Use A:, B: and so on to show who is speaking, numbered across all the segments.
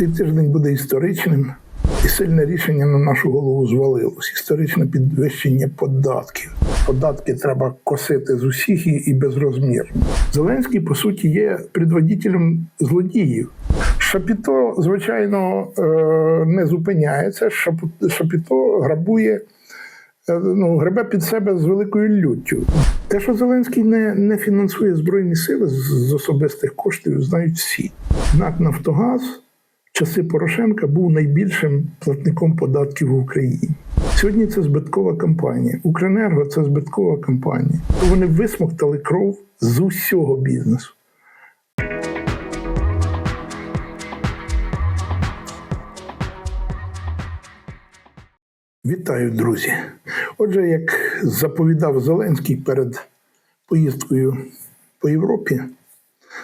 A: Цей тиждень буде історичним, і сильне рішення на нашу голову звалилось. Історичне підвищення податків. Податки треба косити з усіх і, безрозмірно. Зеленський, по суті, є предводителем злодіїв. Шапіто, звичайно, е, не зупиняється. Шапіто грабує е, ну, гребе під себе з великою люттю. Те, що Зеленський не, не фінансує Збройні сили з, особистих коштів, знають всі. НАК Нафтогаз часи Порошенка був найбільшим платником податків в Україні. Сьогодні це збиткова компанія. Укренерго це збиткова компанія. Вони висмоктали кров з усього бізнесу. Вітаю, друзі. Отже, як заповідав Зеленський перед поїздкою по Європі,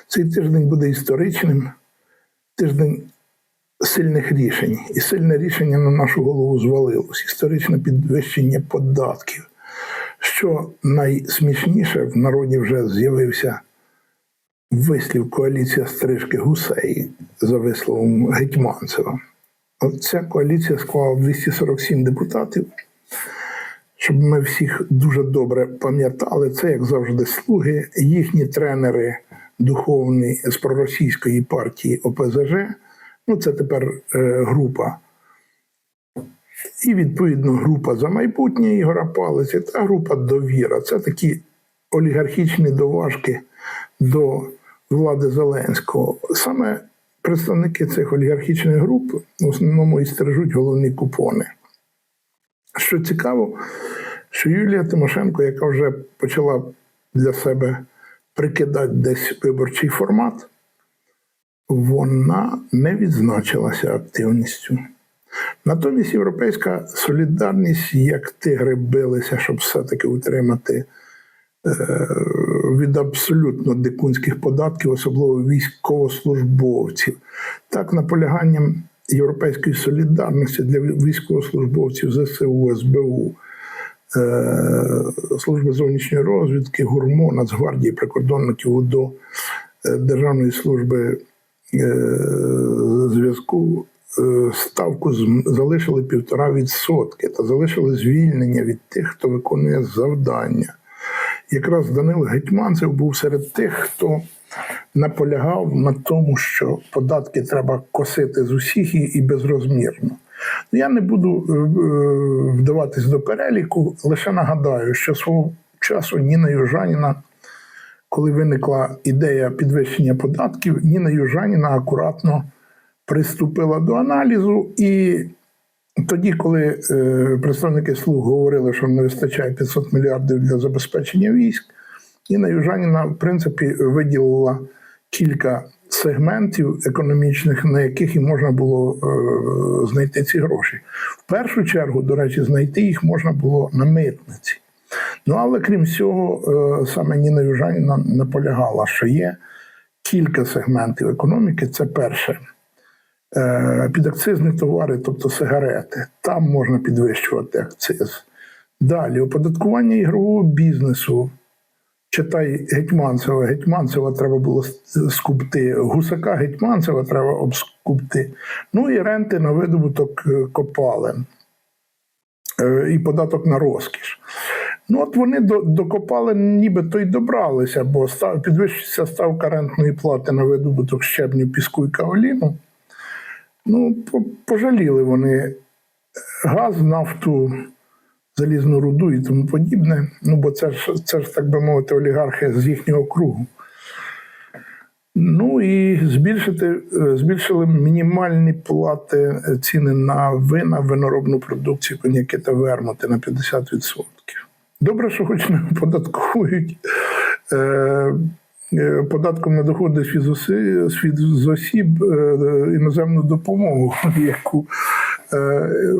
A: цей тиждень буде історичним, тиждень сильних рішень. І сильне рішення на нашу голову звалилось історичне підвищення податків. Що найсмішніше, в народі вже з'явився вислів коаліція стрижки гусей за висловом Гетьманцева. Ця коаліція склала 247 депутатів. Щоб ми всіх дуже добре пам'ятали, це, як завжди, слуги, їхні тренери духовні з проросійської партії ОПЗЖ. Ну, це тепер е, група. І, відповідно, група за майбутнє Ігора Палиці та група довіра. Це такі олігархічні доважки до влади Зеленського. Саме представники цих олігархічних груп в основному і стережуть головні купони. Що цікаво, що Юлія Тимошенко, яка вже почала для себе прикидати десь виборчий формат, вона не відзначилася активністю. Натомість Європейська солідарність, як тигри билися, щоб все-таки утримати е, від абсолютно дикунських податків, особливо військовослужбовців. Так, наполяганням Європейської солідарності для військовослужбовців ЗСУ, СБУ, е, Служби зовнішньої розвідки, ГУРМО, Нацгвардії, прикордонників УДО, е, Державної служби зв'язку е, ставку залишили півтора відсотки та залишили звільнення від тих, хто виконує завдання. Якраз Данило Гетьманцев був серед тих, хто наполягав на тому, що податки треба косити з усіх і, безрозмірно. Я не буду е, е, вдаватись до переліку, лише нагадаю, що свого часу Ніна Южаніна, коли виникла ідея підвищення податків, Ніна Южаніна акуратно приступила до аналізу і. Тоді, коли е, представники слуг говорили, що не вистачає 500 мільярдів для забезпечення військ, Інна Южаніна, в принципі, виділила кілька сегментів економічних, на яких і можна було е, знайти ці гроші. В першу чергу, до речі, знайти їх можна було на митниці. Ну але крім всього, е, саме Ніна Южаніна наполягала, що є кілька сегментів економіки. Це перше е, підакцизні товари, тобто сигарети, там можна підвищувати акциз. Далі оподаткування ігрового бізнесу. Читай Гетьманцева. Гетьманцева треба було скупти, гусака Гетьманцева треба обскупти. Ну і ренти на видобуток е, копалин і податок на розкіш. Ну, от вони до, до копалин нібито й добралися, бо став, підвищиться ставка рентної плати на видобуток щебню, піску і каоліну. Ну, пожаліли вони газ, нафту, залізну руду і тому подібне. Ну, бо це ж, це ж, так би мовити, олігархи з їхнього кругу. Ну і збільшити, е, збільшили мінімальні плати е, ціни на вина, виноробну продукцію, коньяки та вермути на 50%. Добре, що хоч не оподаткують е, е, податком на доходи з фізосіб е, іноземну допомогу, яку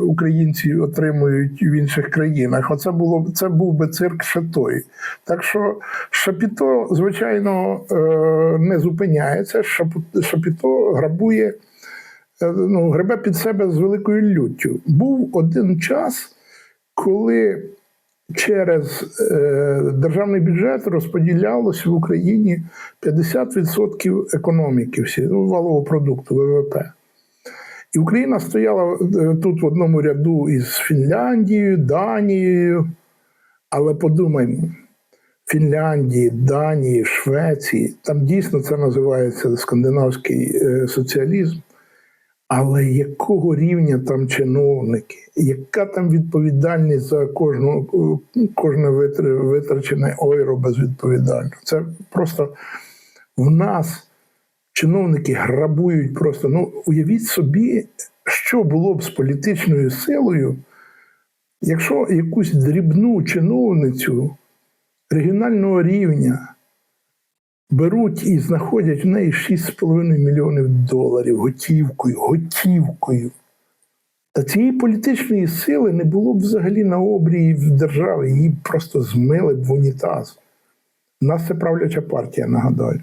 A: українці отримують в інших країнах. Оце було це був би цирк ще той. Так що Шапіто, звичайно, не зупиняється. Шап- Шапіто грабує, ну, гребе під себе з великою люттю. Був один час, коли через е, державний бюджет розподілялося в Україні 50% економіки, всі, ну, валового продукту ВВП. І Україна стояла е, тут в одному ряду із Фінляндією, Данією. Але подумаймо, Фінляндії, Данії, Швеції, там дійсно це називається скандинавський е, соціалізм. Але якого рівня там чиновники, яка там відповідальність за кожну, кожне витр- витрачене ойро безвідповідально? Це просто в нас чиновники грабують просто. Ну, уявіть собі, що було б з політичною силою, якщо якусь дрібну чиновницю регіонального рівня беруть і знаходять в неї 6,5 мільйонів доларів готівкою, готівкою. Та цієї політичної сили не було б взагалі на обрії в державі, її просто змили б в унітаз. У нас це правляча партія, нагадаю.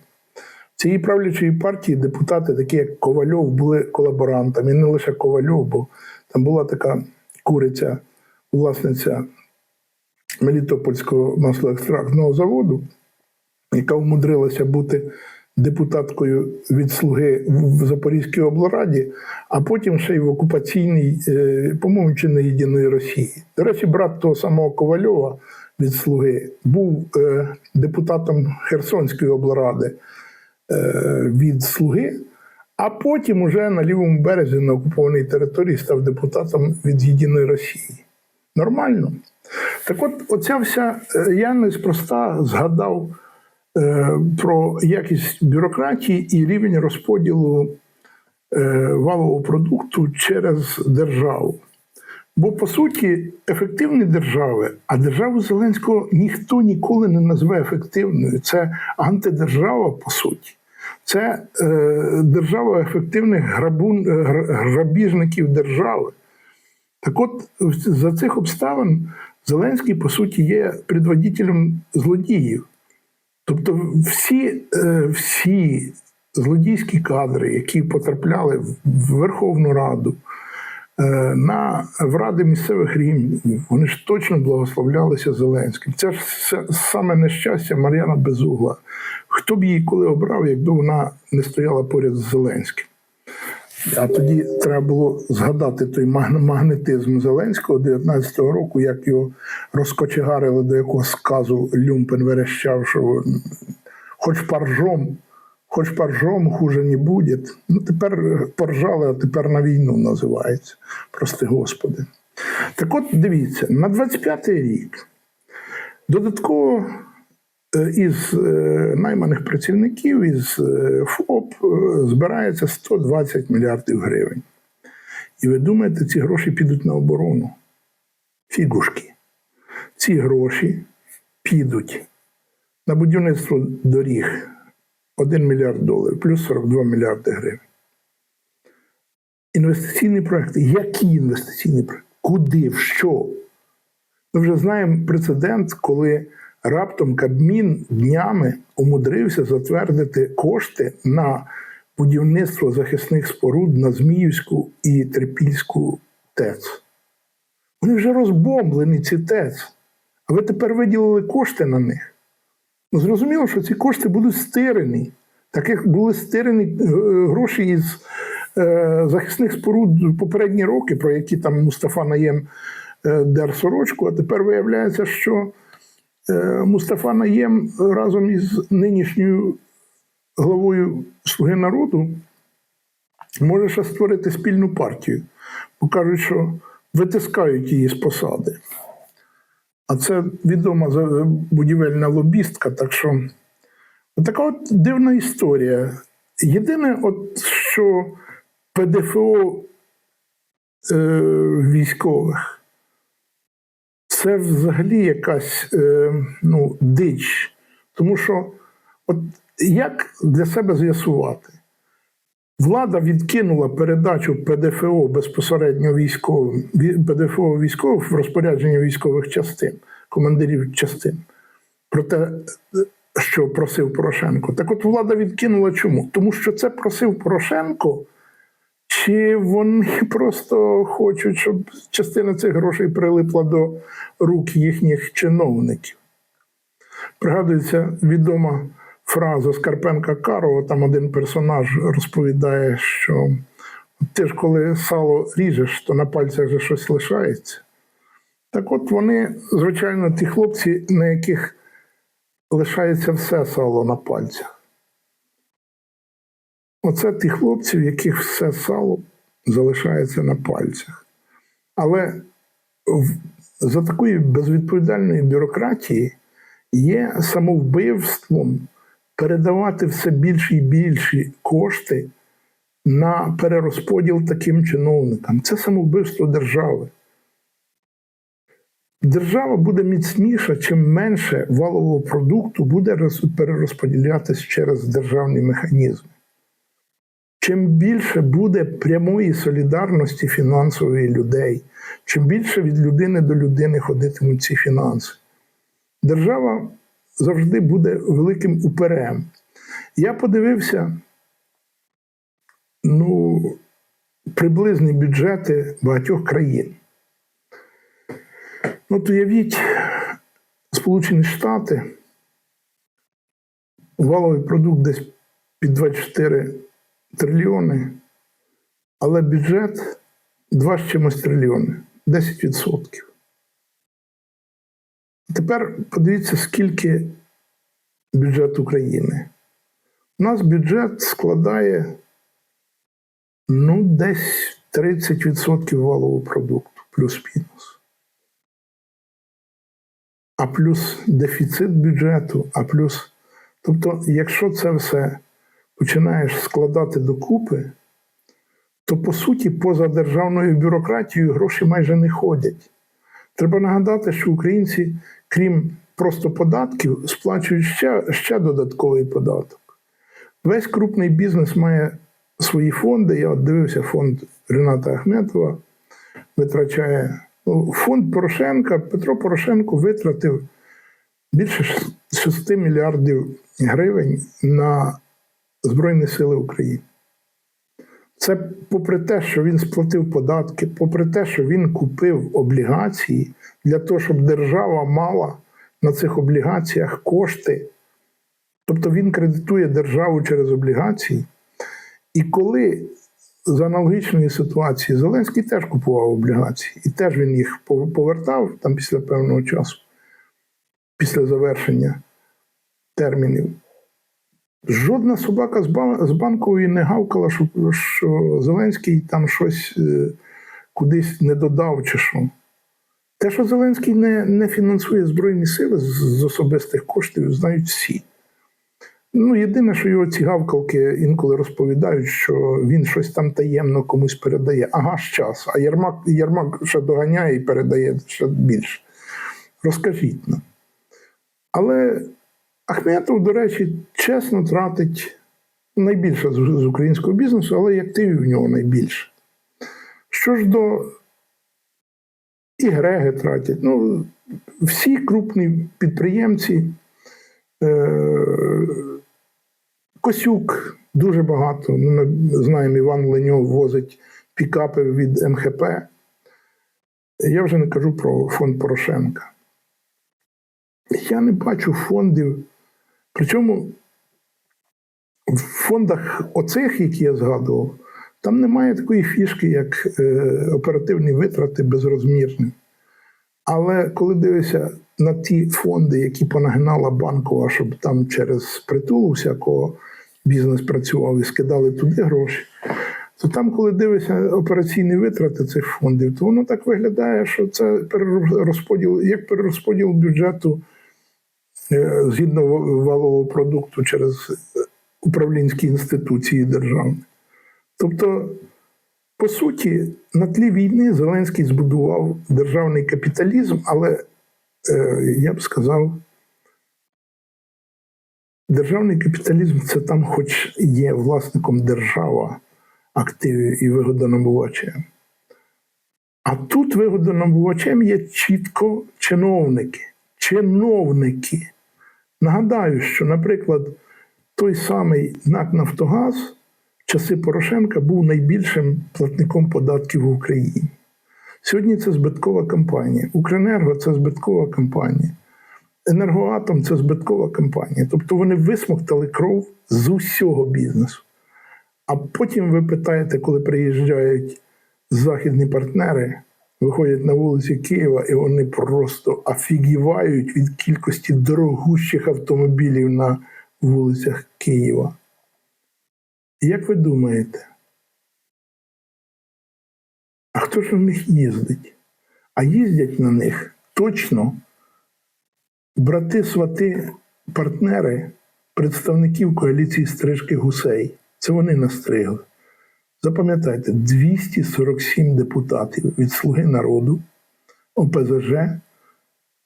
A: Цієї правлячої партії депутати, такі як Ковальов, були колаборантами. І не лише Ковальов, бо там була така куриця, власниця Мелітопольського маслоекстрактного заводу, яка вмудрилася бути депутаткою від слуги в Запорізькій облраді, а потім ще й в окупаційній, е, по-моєму, чи не єдиної Росії. До речі, брат того самого Ковальова від слуги був е, депутатом Херсонської облради е, від слуги. А потім уже на лівому березі на окупованій території став депутатом від Єдиної Росії. Нормально. Так от, оця вся я неспроста згадав про якість бюрократії і рівень розподілу е, валового продукту через державу. Бо по суті, ефективні держави, а державу Зеленського ніхто ніколи не назве ефективною. Це антидержава, по суті. Це е, держава ефективних грабун, грабіжників держави. Так от, за цих обставин Зеленський, по суті, є предводителем злодіїв. Тобто, всі, е, всі злодійські кадри, які потрапляли в- Верховну Раду, е, на в ради місцевих рівнів, вони ж точно благословлялися Зеленським. Це ж саме нещастя Мар'яна Безугла. Хто б її коли обрав, якби вона не стояла поряд з Зеленським? А тоді треба було згадати той магнетизм Зеленського 19-го року, як його розкочегарили до якогось сказу Люмпен верещав, що хоч паржом, хоч паржом хуже не буде. Ну тепер поржали, а тепер на війну називається. Прости Господи. Так от дивіться, на 25-й рік додатково із е, найманих працівників із е, ФОП е, збирається 120 мільярдів гривень. І ви думаєте, ці гроші підуть на оборону? Фігушки. Ці гроші підуть на будівництво доріг 1 мільярд доларів, плюс 42 мільярди гривень. Інвестиційні проекти. Які інвестиційні проекти? Куди? В що? Ми вже знаємо прецедент, коли раптом Кабмін днями умудрився затвердити кошти на будівництво захисних споруд на Зміївську і Трипільську ТЕЦ. Вони вже розбомблені, ці ТЕЦ. А ви тепер виділили кошти на них. Ну, зрозуміло, що ці кошти будуть стирені. Так як були стирені е, гроші із е, захисних споруд попередні роки, про які там Мустафа Наєм е, дер сорочку, а тепер виявляється, що Мустафа Наєм разом із нинішньою главою Слуги народу може ще створити спільну партію, бо кажуть, що витискають її з посади. А це відома будівельна лобістка, так що така от дивна історія. Єдине, от що ПДФО е, військових це взагалі якась е, ну, дич. Тому що, от як для себе з'ясувати? Влада відкинула передачу ПДФО безпосередньо військовим ПДФО військових в розпорядження військових частин, командирів частин. Про те, е, що просив Порошенко. Так от влада відкинула чому? Тому що це просив Порошенко, чи вони просто хочуть, щоб частина цих грошей прилипла до рук їхніх чиновників. Пригадується відома фраза Скарпенка Карова, там один персонаж розповідає, що Ти ж коли сало ріжеш, то на пальцях же щось лишається. Так от вони, звичайно, ті хлопці, на яких лишається все сало на пальцях. Оце ті хлопці, в яких все сало залишається на пальцях. Але за такої безвідповідальної бюрократії є самовбивством передавати все більші і більші кошти на перерозподіл таким чиновникам. Це самовбивство держави. Держава буде міцніша, чим менше валового продукту буде роз- перерозподілятись через державні механізми. Чим більше буде прямої солідарності фінансової людей, чим більше від людини до людини ходитимуть ці фінанси, держава завжди буде великим уперем. Я подивився ну, приблизні бюджети багатьох країн. От уявіть, Сполучені Штати, валовий продукт десь під 24 трильйони, але бюджет 2 з чимось трильйони, 10%. Тепер подивіться, скільки бюджет України. У нас бюджет складає ну, десь 30% валового продукту, плюс-мінус. А плюс дефіцит бюджету, а плюс. Тобто, якщо це все починаєш складати докупи, то по суті, поза державною бюрократією гроші майже не ходять. Треба нагадати, що українці, крім просто податків, сплачують ще, ще додатковий податок. Весь крупний бізнес має свої фонди. Я от дивився фонд Рената Ахметова, витрачає ну, фонд Порошенка. Петро Порошенко витратив більше 6 мільярдів гривень на Збройні Сили України. Це попри те, що він сплатив податки, попри те, що він купив облігації для того, щоб держава мала на цих облігаціях кошти. Тобто він кредитує державу через облігації. І коли за аналогічної ситуації Зеленський теж купував облігації, і теж він їх повертав там після певного часу, після завершення термінів. Жодна собака з, ба- з банкової не гавкала, що, що Зеленський там щось е, кудись не додав чи що. Те, що Зеленський не, не фінансує Збройні сили з, з особистих коштів, знають всі. Ну, єдине, що його ці гавкалки інколи розповідають, що він щось там таємно комусь передає. Ага, ж час. А Єрмак, Єрмак ще доганяє і передає ще більше. Розкажіть нам. Але Ахметов, до речі, чесно тратить найбільше з, українського бізнесу, але і активів в нього найбільше. Що ж до і Греги тратять. Ну, всі крупні підприємці. Е- Косюк дуже багато. Ну, Ми знаємо, Іван Леньов возить пікапи від МХП. Я вже не кажу про фонд Порошенка. Я не бачу фондів. Причому в фондах оцих, які я згадував, там немає такої фішки, як е, оперативні витрати безрозмірні. Але коли дивишся на ті фонди, які понагинала банкова, щоб там через притулу всякого бізнес працював і скидали туди гроші, то там, коли дивишся операційні витрати цих фондів, то воно так виглядає, що це перерозподіл, як перерозподіл бюджету згідно валового продукту через управлінські інституції державні. Тобто, по суті, на тлі війни Зеленський збудував державний капіталізм, але е, я б сказав, державний капіталізм це там, хоч є власником держава активів і вигодонабувачем. А тут вигодонабувачем є чітко чиновники. Чиновники. Нагадаю, що, наприклад, той самий НАК Нафтогаз в часи Порошенка був найбільшим платником податків в Україні. Сьогодні це збиткова компанія. Укренерго це збиткова компанія. Енергоатом це збиткова компанія. Тобто вони висмоктали кров з усього бізнесу. А потім ви питаєте, коли приїжджають західні партнери, виходять на вулиці Києва, і вони просто офігівають від кількості дорогущих автомобілів на вулицях Києва. Як ви думаєте? А хто ж на них їздить? А їздять на них точно брати, свати, партнери представників коаліції стрижки гусей. Це вони настригли. Запам'ятайте, 247 депутатів від Слуги народу, ОПЗЖ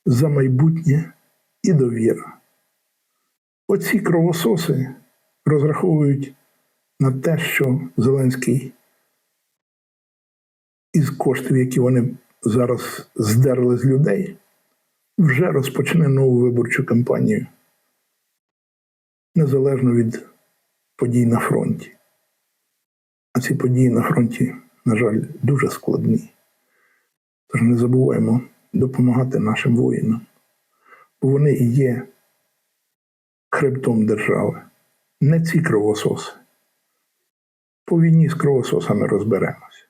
A: за майбутнє і довіра. Оці кровососи розраховують на те, що Зеленський із коштів, які вони зараз здерли з людей, вже розпочне нову виборчу кампанію незалежно від подій на фронті. А ці події на фронті, на жаль, дуже складні. Тож не забуваємо допомагати нашим воїнам, бо вони і є хребтом держави, не ці кровососи. По війні з кровососами розберемося.